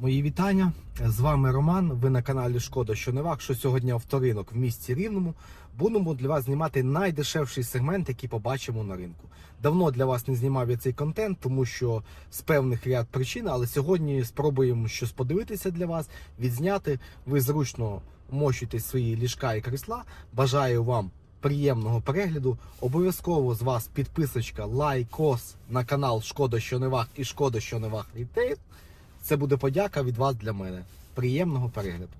Мої вітання. З вами Роман. Ви на каналі Шкода що не вак. Що сьогодні авторинок в місті Рівному. Будемо для вас знімати найдешевший сегмент, який побачимо на ринку. Давно для вас не знімав я цей контент, тому що з певних ряд причин, але сьогодні спробуємо щось подивитися для вас, відзняти. Ви зручно мощуєте свої ліжка і крісла. Бажаю вам приємного перегляду. Обов'язково з вас підписочка, лайкос на канал Шкода що не вак і Шкода що не вак Рітейл. Це буде подяка від вас для мене. Приємного перегляду.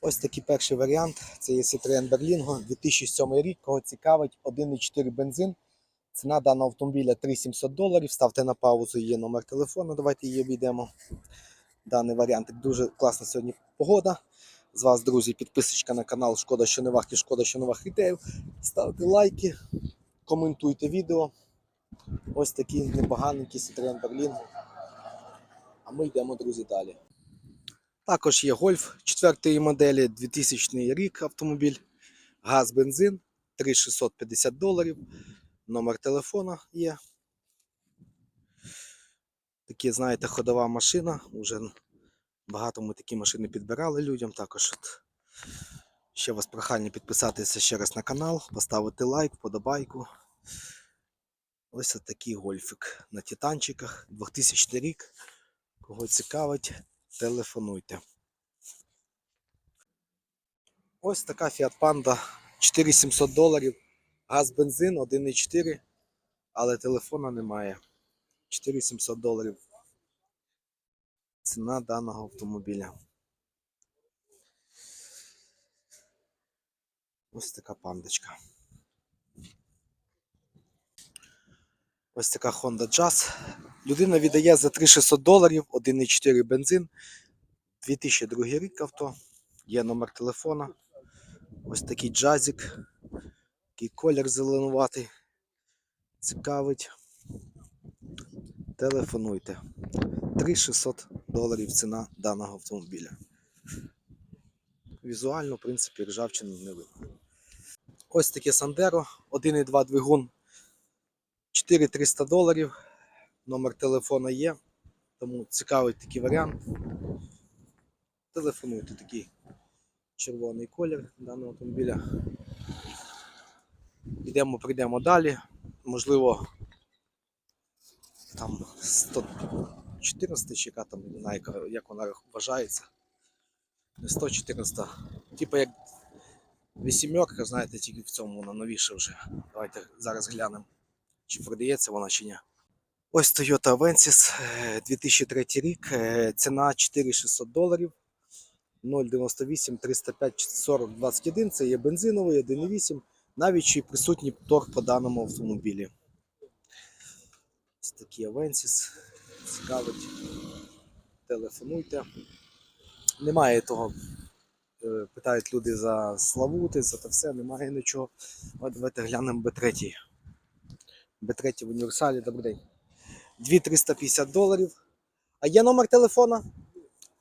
Ось такий перший варіант. Це є Citroen Berlingo 2007 рік. Кого цікавить, 1,4 бензин. Ціна даного автомобіля 3700 доларів. Ставте на паузу є номер телефону. Давайте її обійдемо. Даний варіант дуже класна сьогодні погода. З вас, друзі, підписочка на канал Шкода, що не вахті, Шкода, що не вах. Ставте лайки, коментуйте відео. Ось такий непоганенький Citroen Berlingo. А ми йдемо, друзі, далі. Також є гольф 4 моделі 2000 рік автомобіль. Газ, бензин 3650 доларів. Номер телефона є. Такі, знаєте, ходова машина. Уже багато ми такі машини підбирали людям. Також от. ще вас прохання підписатися ще раз на канал, поставити лайк, подобайку. Ось от такий гольфик на титанчиках. 2000 рік. Кого цікавить, телефонуйте. Ось така Fiat Panda 4700 доларів. Газ бензин 1,4, але телефона немає. 4700 доларів. Ціна даного автомобіля. Ось така пандочка. Ось така Honda Jazz. Людина віддає за 3600 доларів, 1,4 бензин. 2002 рік авто. Є номер телефона. Ось такий джазик. Такий колір зеленуватий. Цікавить. Телефонуйте. 3600 доларів ціна даного автомобіля. Візуально, в принципі, ржавчини не видно. Ось таке Сандеро, 1,2 двигун, 4300 доларів. Номер телефона є. Тому цікавий такий варіант. Телефонуйте такий червоний колір даного автомобіля. Йдемо, прийдемо далі. Можливо, там 114 чи яка там, не знаю, як вона вважається. Не 114. Типу як вісімерка, знаєте, тільки в цьому вона новіша вже. Давайте зараз глянемо, чи продається вона чи ні. Ось Toyota Avensis, е, 2003 рік, е, ціна 4600 доларів. 098 305 40 21. Це є бензиновий 1,8. Навіть й присутній торг по даному автомобілі. Ось такий Avensis. Цікавить. Телефонуйте. Немає того. е, Питають люди за Славути, за те все, немає нічого. От давайте глянемо Б3. Б3 в універсалі, добрий день. 2350 доларів. А є номер телефона?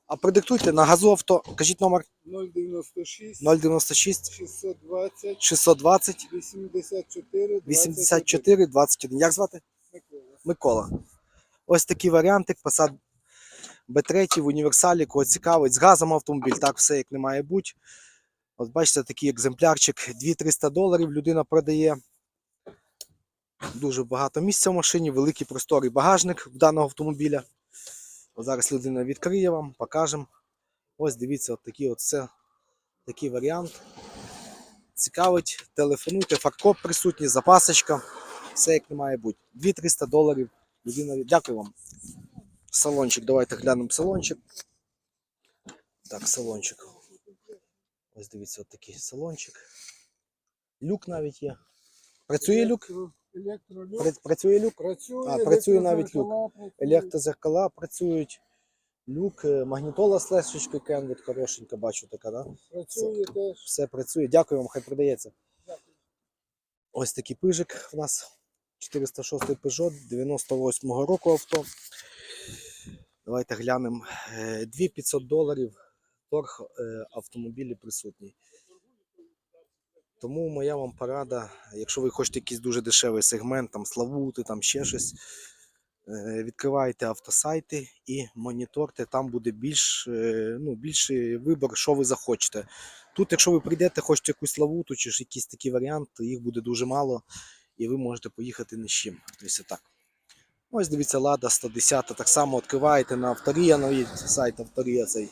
А продиктуйте на газу авто. Кажіть номер 096 096 620 620 84 84 21. Як звати? Микола. Ось такий варіантик. Passat B3 в універсалі, кого цікавить, з газом автомобіль, так все як не має бути. От бачите, такий екземплярчик 2300 доларів людина продає. Дуже багато місця в машині, великий просторий багажник в даного автомобіля. От зараз людина відкриє вам, покажемо. Ось дивіться, от такий от це, такий варіант. Цікавить, телефонуйте, фаркоп присутній, запасочка. Все як не має бути. 2-300 доларів. Людина Дякую вам. Салончик, давайте глянемо салончик. Так, салончик. Ось дивіться, от такий салончик. Люк навіть є. Працює люк? Електролюк. Працює люк? Працює, А, працює навіть працюють. Електрозеркала працюють. Люк, е, магнітола з лесочкою Кенвуд, хорошенька, бачу така, да? Працює теж. Все працює. Дякую вам, хай продається. Ось такий пижик у нас. 406 Peugeot 98-го року авто. Давайте глянемо. Е, 2500 доларів торг е, автомобілів присутній. Тому моя вам порада, якщо ви хочете якийсь дуже дешевий сегмент, там Славути, там ще щось, е, відкривайте автосайти і моніторте, там буде більш, ну, більший вибір, що ви захочете. Тут, якщо ви прийдете, хочете якусь Славуту чи ж якийсь такий варіант, їх буде дуже мало, і ви можете поїхати ні з чим. Ось так. Ось дивіться, Лада 110, так само відкриваєте на Авторія, новий сайт Авторія цей.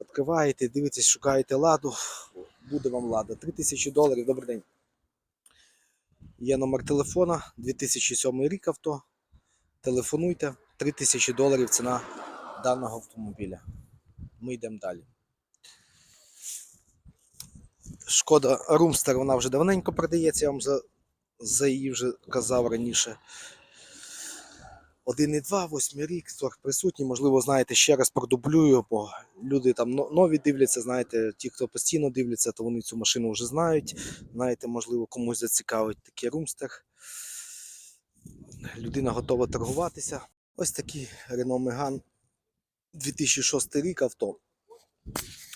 Відкриваєте, дивитесь, шукаєте ладу, буде вам лада. 3000 доларів, добрий день. Є номер телефона, 2007 рік авто. Телефонуйте, 3000 доларів ціна даного автомобіля. Ми йдемо далі. Шкода Румстер, вона вже давненько продається, я вам за, її вже казав раніше. 1,2, 8 рік, торг присутній. Можливо, знаєте, ще раз продублюю, бо люди там нові дивляться, знаєте, ті, хто постійно дивляться, то вони цю машину вже знають. Знаєте, можливо, комусь зацікавить такий румстер. Людина готова торгуватися. Ось такий Renault Megane 2006 рік авто.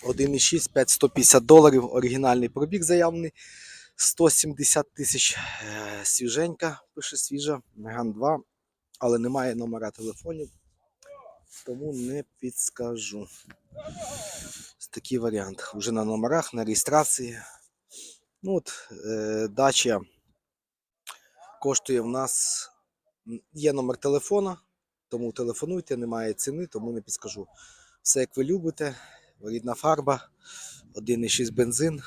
1,6, 5150 доларів, оригінальний пробіг заявлений. 170 тисяч е, свіженька, пише свіжа, Megane 2 але немає номера телефонів, тому не підскажу. Такий варіант. Уже на номерах, на реєстрації. Ну от, е, дача коштує в нас. Є номер телефона, тому телефонуйте, немає ціни, тому не підскажу. Все як ви любите. Рідна фарба, 1,6 бензин.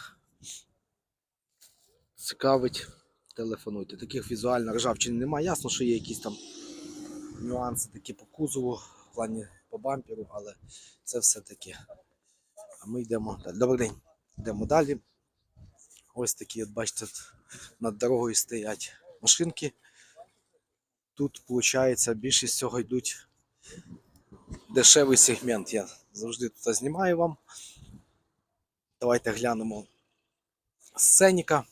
Цікавить, телефонуйте. Таких візуально ржавчин немає. Ясно, що є якісь там нюанси такі по кузову, в плані по бамперу, але це все таке. А ми йдемо далі. Добрий день. Йдемо далі. Ось такі, от бачите, над дорогою стоять машинки. Тут, виходить, більшість цього йдуть дешевий сегмент. Я завжди тут знімаю вам. Давайте глянемо сценіка.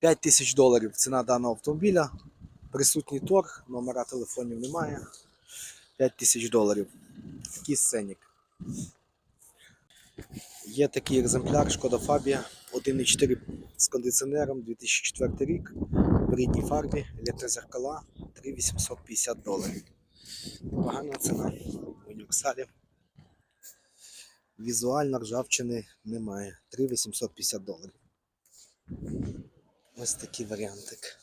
5 тисяч доларів ціна даного автомобіля. Присутній торг, номера телефонів немає. 5 тисяч доларів. Такий сценік. Є такий екземпляр Шкода Фабія 1,4 з кондиціонером 2004 рік. В рідній фарбі, електрозеркала 3850 доларів. Погана ціна. Універсалі. Візуально ржавчини немає. 3850 доларів. Ось такий варіантик.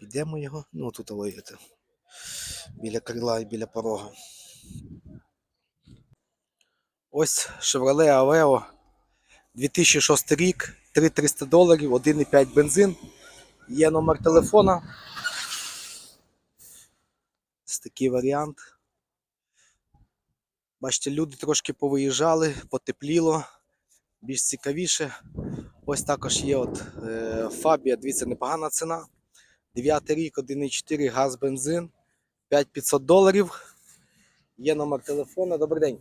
Підемо його, ну тут виїхати. Біля крила і біля порога. Ось Chevrolet Aveo 2006 рік, 3300 доларів, 1,5 бензин. Є номер телефона. Ось такий варіант. Бачите, люди трошки повиїжджали, потепліло, більш цікавіше. Ось також є от е, Фабія, дивіться, непогана ціна. 9 рік, 1,4 газ, бензин, 5500 доларів. Є номер телефону. Добрий день.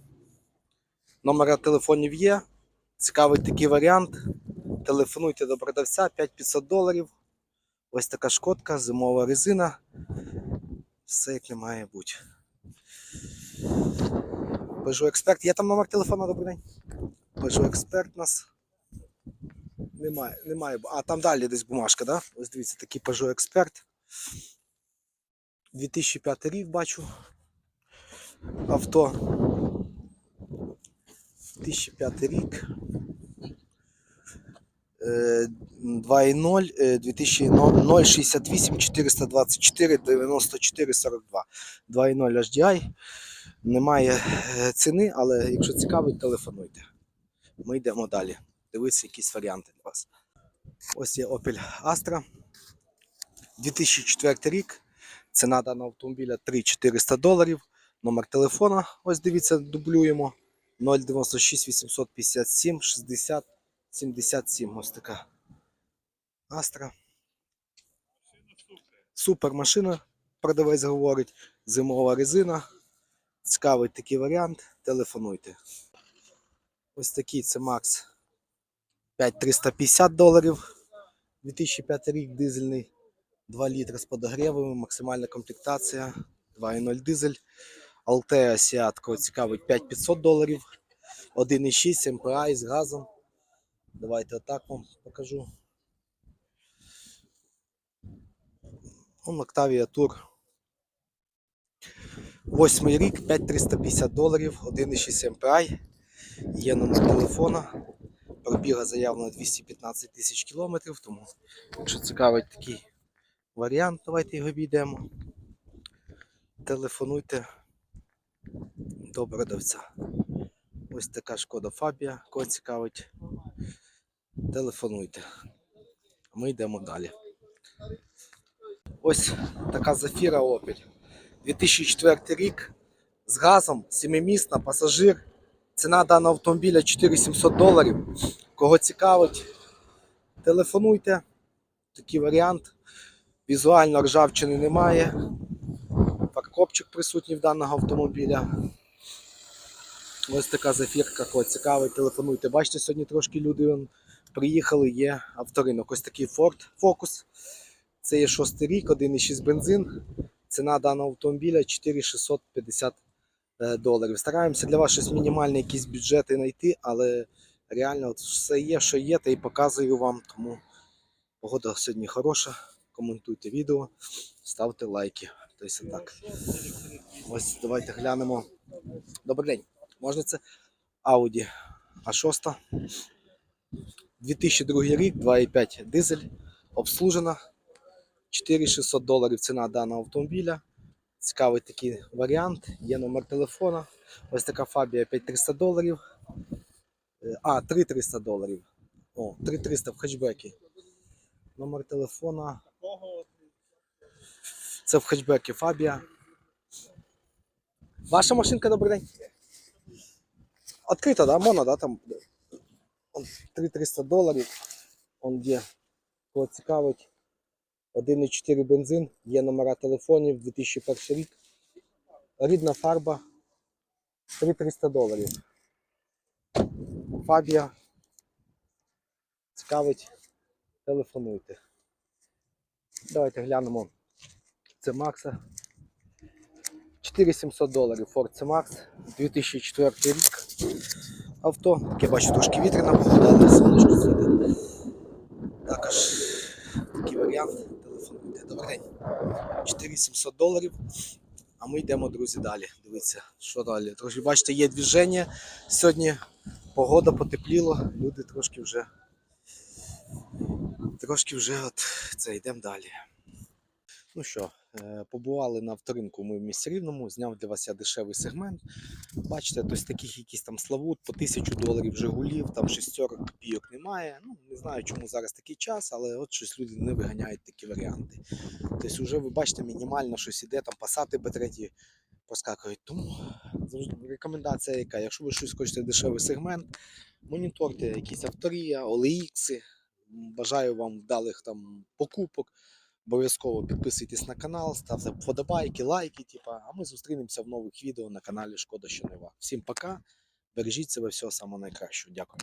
Номера телефонів є. Цікавий такий варіант. Телефонуйте до продавця 5500 доларів. Ось така шкодка, зимова резина. Все як не має бути. Peugeot Експерт. Є там номер телефону, добрий день. Peugeot Експерт у нас. Немає, немає. А, там далі десь бумажка, да? Ось дивіться, такий Peugeot Експерт. 2005 рік бачу. Авто. 2005 рік. Е, 2.0 е, 2068 424 94 42. 2.0 HDI. Немає е, ціни, але якщо цікавить, телефонуйте. Ми йдемо далі. Дивіться якісь варіанти для вас. Ось є Opel Astra. 2004 рік. Ціна даного автомобіля 3400 доларів. Номер телефона. Ось дивіться, дублюємо. 096 857 60 77. Ось така Astra. Супер машина, продавець говорить. Зимова резина. Цікавий такий варіант. Телефонуйте. Ось такий це Макс 5350 доларів. 2005 рік дизельний. 2 літри з подогрівами, максимальна комплектація, 2.0 дизель. Altea Seat, цікавить 5500 доларів. 1,6 MPI з газом. Давайте отак вам покажу. Он Octavia Tour. Восьмий рік, 5350 доларів, 1,6 MPI. Є номер телефона. Пробіга заявлено 215 тисяч кілометрів, тому якщо цікавить такий варіант, давайте його обійдемо. Телефонуйте до продавця. Ось така шкода Фабія, кого цікавить. Телефонуйте. Ми йдемо далі. Ось така зафіра Opel. 2004 рік з газом, семимісна, пасажир. Ціна даного автомобіля 4700 доларів. Кого цікавить, телефонуйте. Такий варіант. Візуально ржавчини немає. Паркопчик присутній в даного автомобіля. Ось така зафірка, кого цікавить, телефонуйте. Бачите, сьогодні трошки люди приїхали, є авторинок. Ось такий Ford Focus. Це є шостий рік, 1,6 бензин. Ціна даного автомобіля 4650 е, доларів. Стараємося для вас щось мінімальне, якісь бюджети знайти, але реально от все є, що є, та і показую вам. Тому погода сьогодні хороша. Коментуйте відео, ставте лайки. Тобто так. Ось давайте глянемо. Добрий день. Можна це Audi A6. 2002 рік, 2,5 дизель, обслужена. 4600 доларів ціна даного автомобіля. Цікавий такий варіант. Є номер телефона. Ось така Фабія 5300 доларів. Е, А, 3300 доларів. О, 3300 в хетчбекі. Номер телефона. Це в хетчбекі Фабія. Ваша машинка, добрий день. Открита, да? Моно, да? Там 3300 доларів. Он є. Кого цікавить. 1,4 бензин, є номера телефонів, 2001 рік. Рідна фарба 3300 доларів. Фабія. Цікавить, телефонуйте. Давайте глянемо. Це Макса. 4700 доларів Ford C-Max, 2004 рік. Авто. Таке бачу трошки вітряна погода, але сонечко світить. Також варіант. Телефонуйте. Добрий день. 4700 доларів. А ми йдемо, друзі, далі. Дивіться, що далі. Трошки бачите, є движення. Сьогодні погода потепліло, люди трошки вже. Трошки вже от це йдемо далі. Ну що, побували на авторинку ми в місті Рівному, зняв для вас я дешевий сегмент. Бачите, тобто таких якісь там славут по 1000 доларів Жигулів, там шестерок копійок немає. Ну, не знаю, чому зараз такий час, але от щось люди не виганяють такі варіанти. Тобто, вже ви бачите, мінімально щось іде, там пасати Б3 поскакують. Тому рекомендація яка, якщо ви щось хочете дешевий сегмент, моніторте якісь авторія, OLX. Бажаю вам вдалих там покупок. Обов'язково підписуйтесь на канал, ставте вподобайки, лайки. Типа, а ми зустрінемося в нових відео на каналі Шкода що не Всім пока. Бережіть себе всього самого найкращого. Дякую.